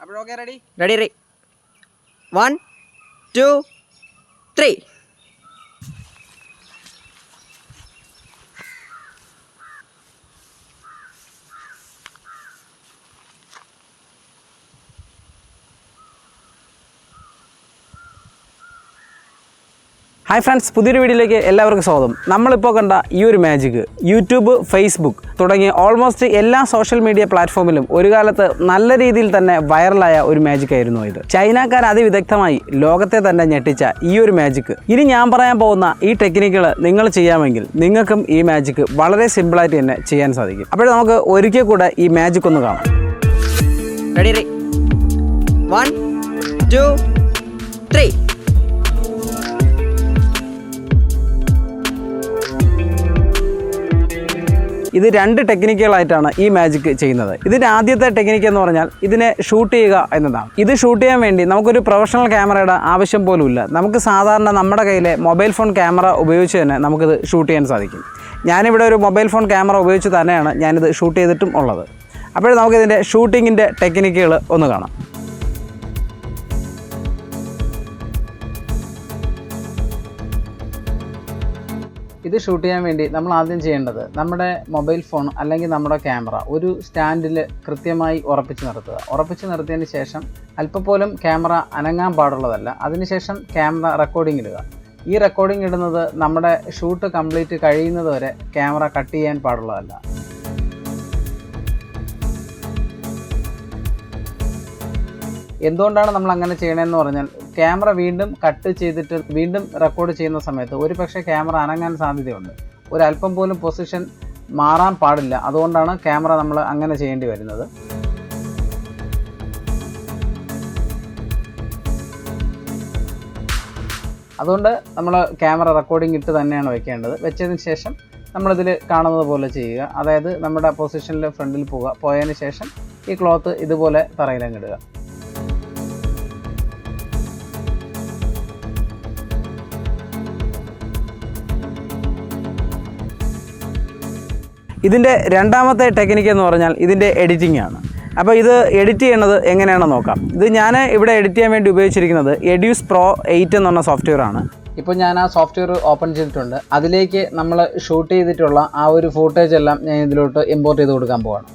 അപ്പോഴൊക്കെ ready ready ready one two three hi friends പുതിയൊരു വീഡിയോയിലേക്ക് എല്ലാവർക്കും സ്വാഗതം. നമ്മളിപ്പോൾ കണ്ട ഈ ഒരു മാജിക് യൂട്യൂബ് ഫേസ്ബുക്ക് തുടങ്ങിയ ഓൾമോസ്റ്റ് എല്ലാ സോഷ്യൽ മീഡിയ പ്ലാറ്റ്ഫോമിലും ഒരു കാലത്ത് നല്ല രീതിയിൽ തന്നെ വൈറലായ ഒരു മാജിക് ആയിരുന്നു ഇത്. ചൈനക്കാർ അതിവിദഗ്ധമായി ലോകത്തെ തന്നെ ഞെട്ടിച്ച ഈ ഒരു മാജിക് ഇനി ഞാൻ പറയാൻ പോകുന്ന ഈ ടെക്നിക്കുകൾ നിങ്ങൾ ചെയ്യാമെങ്കിൽ നിങ്ങൾക്കും ഈ മാജിക് വളരെ സിമ്പിളായിട്ട് തന്നെ ചെയ്യാൻ സാധിക്കും. അപ്പോൾ നമുക്ക് ഒരിക്കൽ കൂടെ ഈ മാജിക് ഒന്ന് കാണാം. റെഡി വൺ ടു ത്രീ ഇത് രണ്ട് ടെക്നിക്കുകളായിട്ടാണ് ഈ മാജിക് ചെയ്യുന്നത്. ഇതിന്റെ ആദ്യത്തെ ടെക്നിക്ക് എന്ന് പറഞ്ഞാൽ ഇതിനെ ഷൂട്ട് ചെയ്യുക എന്നതാണ്. ഇത് ഷൂട്ട് ചെയ്യാൻ വേണ്ടി നമുക്കൊരു പ്രൊഫഷണൽ ക്യാമറയുടെ ആവശ്യം പോലും ഇല്ല നമുക്ക് സാധാരണ നമ്മുടെ കയ്യിലെ മൊബൈൽ ഫോൺ ക്യാമറ ഉപയോഗിച്ച് തന്നെ നമുക്കിത് ഷൂട്ട് ചെയ്യാൻ സാധിക്കും. ഞാനിവിടെ ഒരു മൊബൈൽ ഫോൺ ക്യാമറ ഉപയോഗിച്ച് തന്നെയാണ് ഞാനിത് ഷൂട്ട് ചെയ്തിട്ടും ഉള്ളത്. അപ്പോഴും നമുക്കിതിന്റെ ഷൂട്ടിങ്ങിന്റെ ടെക്നിക്കുകൾ ഒന്ന് കാണാം. ഇത് ഷൂട്ട് ചെയ്യാൻ വേണ്ടി നമ്മൾ ആദ്യം ചെയ്യേണ്ടത് നമ്മുടെ മൊബൈൽ ഫോൺ അല്ലെങ്കിൽ നമ്മുടെ ക്യാമറ ഒരു സ്റ്റാൻഡിൽ കൃത്യമായി ഉറപ്പിച്ച് നിർത്തുക. ഉറപ്പിച്ച് നിർത്തിയതിന് ശേഷം അല്പപ്പോലും ക്യാമറ അനങ്ങാൻ പാടുള്ളതല്ല. അതിനുശേഷം ക്യാമറ റെക്കോർഡിംഗ് ഇടുക. ഈ റെക്കോർഡിംഗ് ഇടുന്നത് നമ്മുടെ ഷൂട്ട് കംപ്ലീറ്റ് കഴിയുന്നത് വരെ ക്യാമറ കട്ട് ചെയ്യാൻ പാടുള്ളതല്ല. എന്തുകൊണ്ടാണ് നമ്മൾ അങ്ങനെ ചെയ്യണമെന്ന് പറഞ്ഞാൽ ക്യാമറ വീണ്ടും കട്ട് ചെയ്തിട്ട് വീണ്ടും റെക്കോർഡ് ചെയ്യുന്ന സമയത്ത് ഒരു പക്ഷേ ക്യാമറ അനങ്ങാൻ സാധ്യതയുണ്ട്. ഒരല്പം പോലും പൊസിഷൻ മാറാൻ പാടില്ല. അതുകൊണ്ടാണ് ക്യാമറ നമ്മൾ അങ്ങനെ ചെയ്യേണ്ടി വരുന്നത്. അതുകൊണ്ട് നമ്മൾ ക്യാമറ റെക്കോർഡിംഗ് ഇട്ട് തന്നെയാണ് വെക്കേണ്ടത്. വെച്ചതിന് ശേഷം നമ്മളിതിൽ കാണുന്നത് പോലെ ചെയ്യുക. അതായത് നമ്മുടെ പൊസിഷനിൽ ഫ്രണ്ടിൽ പോവുക. പോയതിന് ശേഷം ഈ ക്ലോത്ത് ഇതുപോലെ തറയിലങ്ങിടുക ഇതിന്റെ രണ്ടാമത്തെ ടെക്നിക്ക് എന്ന് പറഞ്ഞാൽ ഇതിന്റെ എഡിറ്റിംഗ് ആണ്. അപ്പോൾ ഇത് എഡിറ്റ് ചെയ്യുന്നത് എങ്ങനെയാണെന്ന് നോക്കാം. ഇത് ഞാൻ ഇവിടെ എഡിറ്റ് ചെയ്യാൻ വേണ്ടി ഉപയോഗിച്ചിരിക്കുന്നത് എഡ്യൂസ് പ്രോ എയ്റ്റ് എന്ന് പറഞ്ഞ സോഫ്റ്റ്വെയർ ആണ്. ഇപ്പോൾ ഞാൻ ആ സോഫ്റ്റ്വെയർ ഓപ്പൺ ചെയ്തിട്ടുണ്ട്. അതിലേക്ക് നമ്മൾ ഷൂട്ട് ചെയ്തിട്ടുള്ള ആ ഒരു ഫൂട്ടേജ് എല്ലാം ഞാൻ ഇതിലോട്ട് ഇമ്പോർട്ട് ചെയ്ത് കൊടുക്കാൻ പോവാണ്.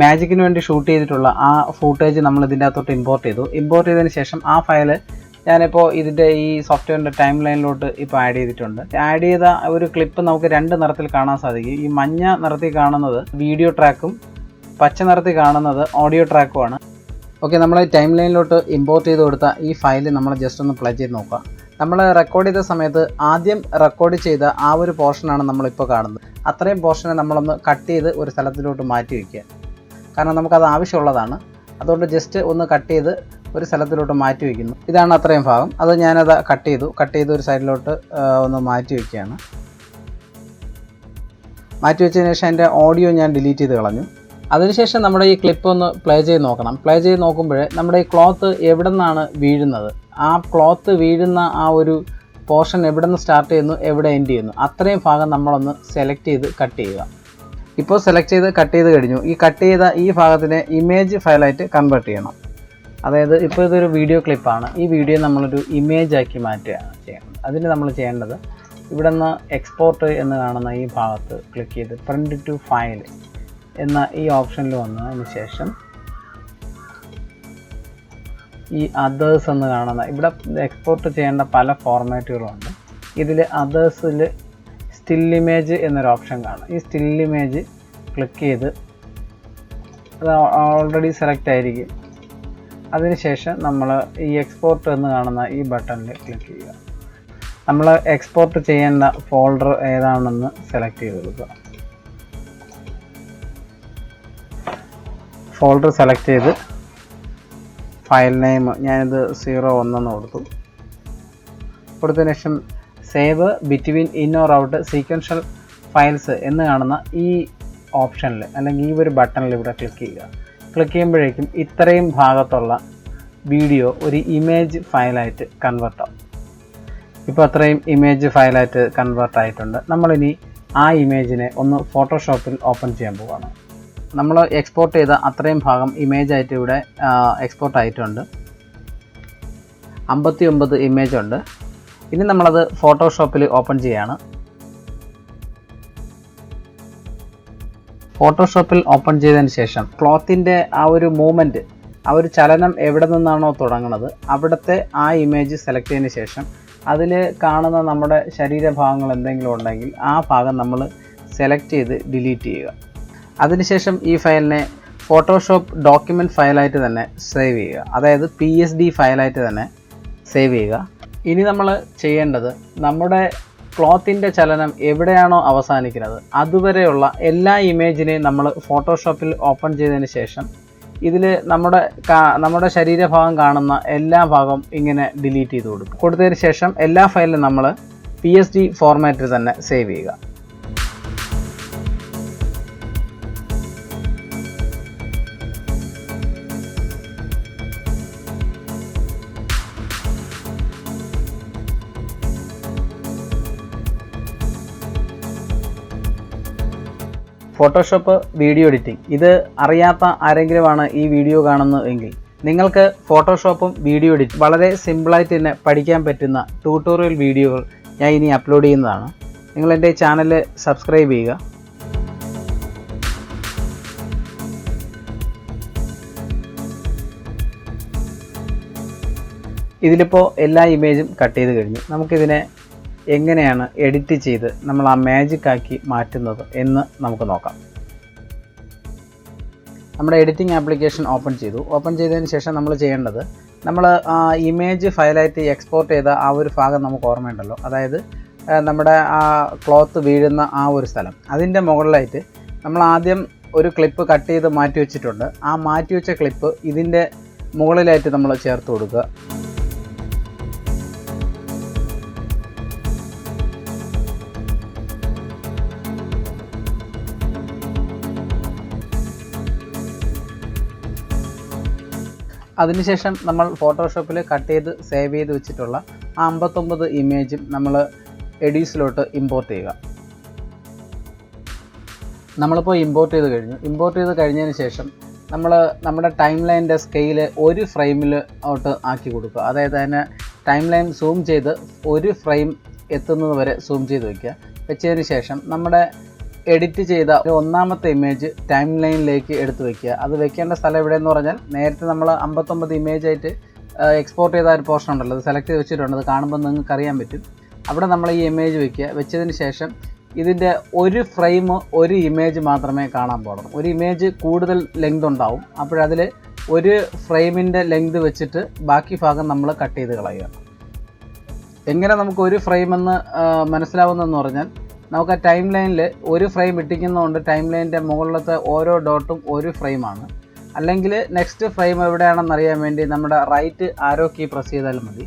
മാജിക്കിന് വേണ്ടി ഷൂട്ട് ചെയ്തിട്ടുള്ള ആ ഫൂട്ടേജ് നമ്മൾ ഇതിന്റെ അകത്തോട്ട് ഇമ്പോർട്ട് ചെയ്തു. ഇമ്പോർട്ട് ചെയ്തതിന് ശേഷം ആ ഫയൽ ഞാനിപ്പോൾ ഇതിന്റെ ഈ സോഫ്റ്റ്വെയറിന്റെ ടൈം ലൈനിലോട്ട് ഇപ്പോൾ ആഡ് ചെയ്തിട്ടുണ്ട്. ആഡ് ചെയ്ത ഒരു ക്ലിപ്പ് നമുക്ക് രണ്ട് നിറത്തിൽ കാണാൻ സാധിക്കും. ഈ മഞ്ഞ നിറത്തിൽ കാണുന്നത് വീഡിയോ ട്രാക്കും പച്ച നിറത്തിൽ കാണുന്നത് ഓഡിയോ ട്രാക്കുമാണ് ഓക്കെ നമ്മൾ ടൈം ലൈനിലോട്ട് ഇമ്പോർട്ട് ചെയ്ത് കൊടുത്ത ഈ ഫയൽ നമ്മൾ ജസ്റ്റ് ഒന്ന് പ്ലേ ചെയ്ത് നോക്കാം. നമ്മൾ റെക്കോർഡ് ചെയ്ത സമയത്ത് ആദ്യം റെക്കോർഡ് ചെയ്ത ആ ഒരു പോർഷനാണ് നമ്മളിപ്പോൾ കാണുന്നത്. അത്രയും പോർഷനെ നമ്മളൊന്ന് കട്ട് ചെയ്ത് ഒരു സ്ഥലത്തിലോട്ട് മാറ്റി വയ്ക്കുക കാരണം നമുക്കത് ആവശ്യമുള്ളതാണ്. അതുകൊണ്ട് ജസ്റ്റ് ഒന്ന് കട്ട് ചെയ്ത് ഒരു സ്ഥലത്തിലോട്ട് മാറ്റി വയ്ക്കുന്നു ഇതാണ് അത്രയും ഭാഗം. അത് ഞാനത് കട്ട് ചെയ്തു. കട്ട് ചെയ്ത് ഒരു സൈഡിലോട്ട് ഒന്ന് മാറ്റി വയ്ക്കുകയാണ് മാറ്റി വെച്ചതിന് ശേഷം എന്റെ ഓഡിയോ ഞാൻ ഡിലീറ്റ് ചെയ്ത് കളഞ്ഞു. അതിനുശേഷം നമ്മുടെ ഈ ക്ലിപ്പ് ഒന്ന് പ്ലേ ചെയ്ത് നോക്കണം. പ്ലേ ചെയ്ത് നോക്കുമ്പോൾ നമ്മുടെ ഈ ക്ലോത്ത് എവിടെ നിന്നാണ് വീഴുന്നത്? ആ ക്ലോത്ത് വീഴുന്ന ആ ഒരു പോർഷൻ എവിടെ നിന്ന് സ്റ്റാർട്ട് ചെയ്യുന്നു? എവിടെ എൻഡ് ചെയ്യുന്നു? അത്രയും ഭാഗം നമ്മളൊന്ന് സെലക്ട് ചെയ്ത് കട്ട് ചെയ്യുക. ഇപ്പോൾ സെലക്ട് ചെയ്ത് കട്ട് ചെയ്ത് കഴിഞ്ഞു. ഈ കട്ട് ചെയ്ത ഈ ഭാഗത്തിനെ ഇമേജ് ഫയലായിട്ട് കൺവേർട്ട് ചെയ്യണം. അതായത് ഇപ്പോൾ ഇതൊരു വീഡിയോ ക്ലിപ്പാണ് ഈ വീഡിയോ നമ്മളൊരു ഇമേജ് ആക്കി മാറ്റുകയാണ് ചെയ്യുന്നത്. അതിന് നമ്മൾ ചെയ്യേണ്ടത് ഇവിടെ നിന്ന് എക്സ്പോർട്ട് എന്ന് കാണുന്ന ഈ ഭാഗത്ത് ക്ലിക്ക് ചെയ്ത് പ്രിന്റ് ടു ഫയൽ എന്ന ഈ ഓപ്ഷനിൽ വന്നതിന് ശേഷം ഈ അതേഴ്സ് എന്ന് കാണുന്ന ഇവിടെ എക്സ്പോർട്ട് ചെയ്യേണ്ട പല ഫോർമാറ്റുകളുണ്ട് ഇതിൽ അതേഴ്സിൽ സ്റ്റിൽ ഇമേജ് എന്നൊരു ഓപ്ഷൻ കാണും. ഈ സ്റ്റിൽ ഇമേജ് ക്ലിക്ക് ചെയ്ത് അത് ഓൾറെഡി സെലക്ട് ആയിരിക്കും. അതിനുശേഷം നമ്മൾ ഈ എക്സ്പോർട്ട് എന്ന് കാണുന്ന ഈ ബട്ടണിൽ ക്ലിക്ക് ചെയ്യുക. നമ്മൾ എക്സ്പോർട്ട് ചെയ്യേണ്ട ഫോൾഡർ ഏതാണെന്ന് സെലക്ട് ചെയ്ത് കൊടുക്കുക. ഫോൾഡർ സെലക്ട് ചെയ്ത് ഫയൽ നെയിം ഞാനിത് സീറോ ഒന്നെന്ന് കൊടുത്തു. കൊടുത്തതിന് ശേഷം save between in or out sequential files എന്ന് കാണുന്ന ഈ ഓപ്ഷനിൽ അല്ലെങ്കിൽ ഈ ഒരു ബട്ടണിൽ ഇവിടെ ക്ലിക്ക് ചെയ്യുക. ക്ലിക്ക് ചെയ്യുമ്പോഴേക്കും ഇത്രയും ഭാഗത്തുള്ള വീഡിയോ ഒരു ഇമേജ് ഫയലായിട്ട് കൺവേർട്ട് ആവും. ഇപ്പോൾ അത്രയും ഇമേജ് ഫയലായിട്ട് കൺവേർട്ട് ആയിട്ടുണ്ട്. നമ്മളിനി ആ ഇമേജിനെ ഒന്ന് ഫോട്ടോഷോപ്പിൽ ഓപ്പൺ ചെയ്യാൻ പോവുകയാണ് നമ്മൾ എക്സ്പോർട്ട് ചെയ്ത അത്രയും ഭാഗം ഇമേജ് ആയിട്ട് ഇവിടെ എക്സ്പോർട്ട് ആയിട്ടുണ്ട്. അമ്പത്തി ഒമ്പത് ഇമേജ് ഉണ്ട്. ഇനി നമ്മളത് ഫോട്ടോഷോപ്പിൽ ഓപ്പൺ ചെയ്യാണ്. ഫോട്ടോഷോപ്പിൽ ഓപ്പൺ ചെയ്തതിന് ശേഷം ക്ലോത്തിന്റെ ആ ഒരു മൂവ്മെന്റ് ആ ഒരു ചലനം എവിടെ നിന്നാണോ തുടങ്ങുന്നത് അവിടുത്തെ ആ ഇമേജ് സെലക്ട് ചെയ്തതിന് ശേഷം അതിൽ കാണുന്ന നമ്മുടെ ശരീരഭാഗങ്ങൾ എന്തെങ്കിലും ഉണ്ടെങ്കിൽ ആ ഭാഗം നമ്മൾ സെലക്ട് ചെയ്ത് ഡിലീറ്റ് ചെയ്യുക. അതിനുശേഷം ഈ ഫയലിനെ ഫോട്ടോഷോപ്പ് ഡോക്യുമെന്റ് ഫയലായിട്ട് തന്നെ സേവ് ചെയ്യുക. അതായത് പി എസ് ഡി ഫയലായിട്ട് തന്നെ സേവ് ചെയ്യുക. ഇനി നമ്മൾ ചെയ്യേണ്ടത് നമ്മുടെ ക്ലോത്തിന്റെ ചലനം എവിടെയാണോ അവസാനിക്കുന്നത്. അതുവരെയുള്ള എല്ലാ ഇമേജിനെയും നമ്മൾ ഫോട്ടോഷോപ്പിൽ ഓപ്പൺ ചെയ്തതിന് ശേഷം ഇതിൽ നമ്മുടെ നമ്മുടെ ശരീരഭാഗം കാണുന്ന എല്ലാ ഭാഗം ഇങ്ങനെ ഡിലീറ്റ് ചെയ്ത് കൊടുക്കും. കൊടുത്തതിന് ശേഷം എല്ലാ ഫയലും നമ്മൾ പി എസ് ഡി ഫോർമാറ്റിൽ തന്നെ സേവ് ചെയ്യുക. ഫോട്ടോഷോപ്പ് വീഡിയോ എഡിറ്റിംഗ് ഇത് അറിയാത്ത ആരെങ്കിലുമാണ് ഈ വീഡിയോ കാണുന്നത് എങ്കിൽ നിങ്ങൾക്ക് ഫോട്ടോഷോപ്പും വീഡിയോ എഡിറ്റ് വളരെ സിമ്പിളായിട്ട് തന്നെ പഠിക്കാൻ പറ്റുന്ന ട്യൂട്ടോറിയൽ വീഡിയോകൾ ഞാൻ ഇനി അപ്ലോഡ് ചെയ്യുന്നതാണ്. നിങ്ങൾ എന്റെ ചാനൽ സബ്സ്ക്രൈബ് ചെയ്യുക. ഇതിലിപ്പോൾ എല്ലാ ഇമേജും കട്ട് ചെയ്ത് കഴിഞ്ഞു. നമുക്കിതിനെ എങ്ങനെയാണ് എഡിറ്റ് ചെയ്ത് നമ്മൾ ആ മാജിക് ആക്കി മാറ്റുന്നത് എന്ന് നമുക്ക് നോക്കാം. നമ്മുടെ എഡിറ്റിംഗ് ആപ്ലിക്കേഷൻ ഓപ്പൺ ചെയ്തു. ഓപ്പൺ ചെയ്തതിന് ശേഷം നമ്മൾ ചെയ്യേണ്ടത് നമ്മൾ ഇമേജ് ഫയലായിട്ട് എക്സ്പോർട്ട് ചെയ്ത ആ ഒരു ഭാഗം നമുക്ക് ഓർമ്മയുണ്ടല്ലോ. അതായത് നമ്മുടെ ആ ക്ലോത്ത് വീഴുന്ന ആ ഒരു സ്ഥലം. അതിന്റെ മുകളിലായിട്ട് നമ്മൾ ആദ്യം ഒരു ക്ലിപ്പ് കട്ട് ചെയ്ത് മാറ്റി വെച്ചിട്ടുണ്ട്. ആ മാറ്റി വെച്ച ക്ലിപ്പ് ഇതിന്റെ മുകളിലായിട്ട് നമ്മൾ ചേർത്ത് കൊടുക്കുക. അതിനുശേഷം നമ്മൾ ഫോട്ടോഷോപ്പിൽ കട്ട് ചെയ്ത് സേവ് ചെയ്ത് വെച്ചിട്ടുള്ള ആ അമ്പത്തൊമ്പത് ഇമേജും നമ്മൾ എഡീസിലോട്ട് ഇമ്പോർട്ട് ചെയ്യുക. നമ്മളിപ്പോൾ ഇമ്പോർട്ട് ചെയ്ത് കഴിഞ്ഞു. ഇമ്പോർട്ട് ചെയ്ത് കഴിഞ്ഞതിന് ശേഷം നമ്മൾ നമ്മുടെ ടൈം ലൈനിന്റെ സ്കെയിൽ ഒരു ഫ്രെയിമിൽ ഔട്ട് ആക്കി കൊടുക്കുക. അതായത് അതിനെ ടൈം ലൈൻ സൂം ചെയ്ത് ഒരു ഫ്രെയിം എത്തുന്നത് വരെ സൂം ചെയ്ത് വയ്ക്കുക വെച്ചതിന് ശേഷം നമ്മുടെ എഡിറ്റ് ചെയ്ത ഒന്നാമത്തെ ഇമേജ് ടൈം ലൈനിലേക്ക് എടുത്തു വെക്കുക. അത് വെക്കേണ്ട സ്ഥലം എവിടെയെന്ന് പറഞ്ഞാൽ നേരത്തെ നമ്മൾ അമ്പത്തൊമ്പത് ഇമേജ് ആയിട്ട് എക്സ്പോർട്ട് ചെയ്ത ഒരു പോർഷൻ ഉണ്ടല്ലോ. അത് സെലക്ട് ചെയ്ത് വെച്ചിട്ടുണ്ട്. അത് കാണുമ്പോൾ നിങ്ങൾക്ക് അറിയാൻ പറ്റും. അവിടെ നമ്മൾ ഈ ഇമേജ് വെക്കുക. വെച്ചതിന് ശേഷം ഇതിന്റെ ഒരു ഫ്രെയിം ഒരു ഇമേജ് മാത്രമേ കാണാൻ പാടുള്ളൂ. ഒരു ഇമേജ് കൂടുതൽ ലെങ്ത് ഉണ്ടാവും. അപ്പോഴതിൽ ഒരു ഫ്രെയിമിന്റെ ലെങ്ത് വെച്ചിട്ട് ബാക്കി ഭാഗം നമ്മൾ കട്ട് ചെയ്ത് കളയുക. എങ്ങനെ നമുക്ക് ഒരു ഫ്രെയിമെന്ന് മനസ്സിലാവുന്നതെന്ന് പറഞ്ഞാൽ നമുക്ക് ആ ടൈം ലൈനിൽ ഒരു ഫ്രെയിം ഇട്ടിക്കുന്നതുകൊണ്ട് ടൈം ലൈനിന്റെ മുകളിലത്തെ ഓരോ ഡോട്ടും ഒരു ഫ്രെയിമാണ് അല്ലെങ്കിൽ നെക്സ്റ്റ് ഫ്രെയിം എവിടെയാണെന്ന് അറിയാൻ വേണ്ടി നമ്മുടെ റൈറ്റ് ആരോ കീ പ്രസ് ചെയ്താലും മതി.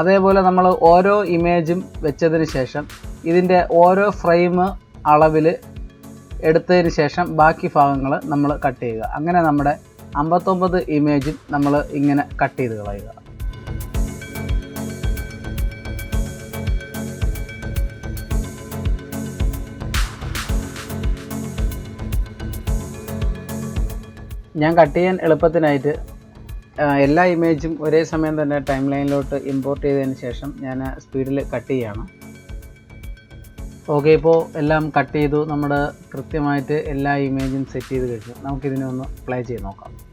അതേപോലെ നമ്മൾ ഓരോ ഇമേജും വെച്ചതിന് ശേഷം ഇതിന്റെ ഓരോ ഫ്രെയിം അളവിൽ എടുത്തതിന് ശേഷം ബാക്കി ഭാഗങ്ങൾ നമ്മൾ കട്ട് ചെയ്യുക. അങ്ങനെ നമ്മുടെ അമ്പത്തൊമ്പത് ഇമേജും നമ്മൾ ഇങ്ങനെ കട്ട് ചെയ്ത് കളയുക. ഞാൻ കട്ട് ചെയ്യാൻ എളുപ്പത്തിനായിട്ട് എല്ലാ ഇമേജും ഒരേ സമയം തന്നെ ടൈം ലൈനിലോട്ട് ഇമ്പോർട്ട് ചെയ്തതിന് ശേഷം ഞാൻ സ്പീഡിൽ കട്ട് ചെയ്യാണ്. ഓക്കെ ഇപ്പോൾ എല്ലാം കട്ട് ചെയ്തു. നമ്മുടെ കൃത്യമായിട്ട് എല്ലാ ഇമേജും സെറ്റ് ചെയ്ത് കഴിഞ്ഞു. നമുക്കിതിനെ ഒന്ന് പ്ലേ ചെയ്ത് നോക്കാം.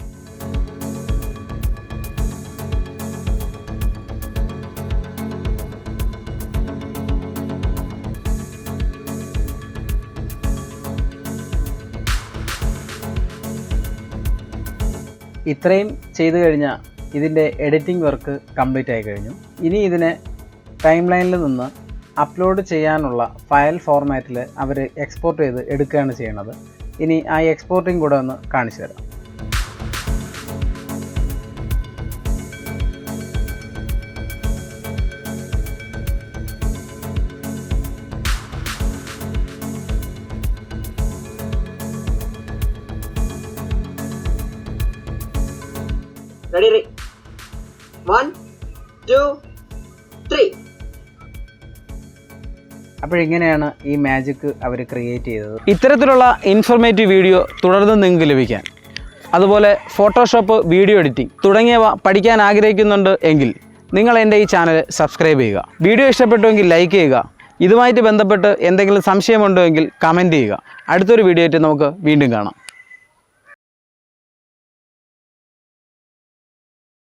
ഇത്രയും ചെയ്തു കഴിഞ്ഞാൽ ഇതിന്റെ എഡിറ്റിംഗ് വർക്ക് കംപ്ലീറ്റ് ആയി കഴിഞ്ഞു. ഇനി ഇതിനെ ടൈം ലൈനിൽ നിന്ന് അപ്ലോഡ് ചെയ്യാനുള്ള ഫയൽ ഫോർമാറ്റിൽ അവർ എക്സ്പോർട്ട് ചെയ്ത് എടുക്കുകയാണ് ചെയ്യുന്നത്. ഇനി ആ എക്സ്പോർട്ടിംഗ് കൂടെ ഒന്ന് കാണിച്ചു തരാം. Ready re one two three അപ്പോഴിങ്ങനെയാണ് ഈ മാജിക് അവർ ക്രിയേറ്റ് ചെയ്തത്. ഇത്തരത്തിലുള്ള ഇൻഫർമേറ്റീവ് വീഡിയോ തുടർന്ന് നിങ്ങൾക്ക് ലഭിക്കാൻ. അതുപോലെ ഫോട്ടോഷോപ്പ് വീഡിയോ എഡിറ്റിംഗ് തുടങ്ങിയവ പഠിക്കാൻ ആഗ്രഹിക്കുന്നുണ്ട് എങ്കിൽ നിങ്ങൾ എന്റെ ഈ ചാനൽ സബ്സ്ക്രൈബ് ചെയ്യുക. വീഡിയോ ഇഷ്ടപ്പെട്ടുവെങ്കിൽ ലൈക്ക് ചെയ്യുക. ഇതുമായിട്ട് ബന്ധപ്പെട്ട് എന്തെങ്കിലും സംശയമുണ്ടോ എങ്കിൽ കമന്റ് ചെയ്യുക. അടുത്തൊരു വീഡിയോ ആയിട്ട് നമുക്ക് വീണ്ടും കാണാം.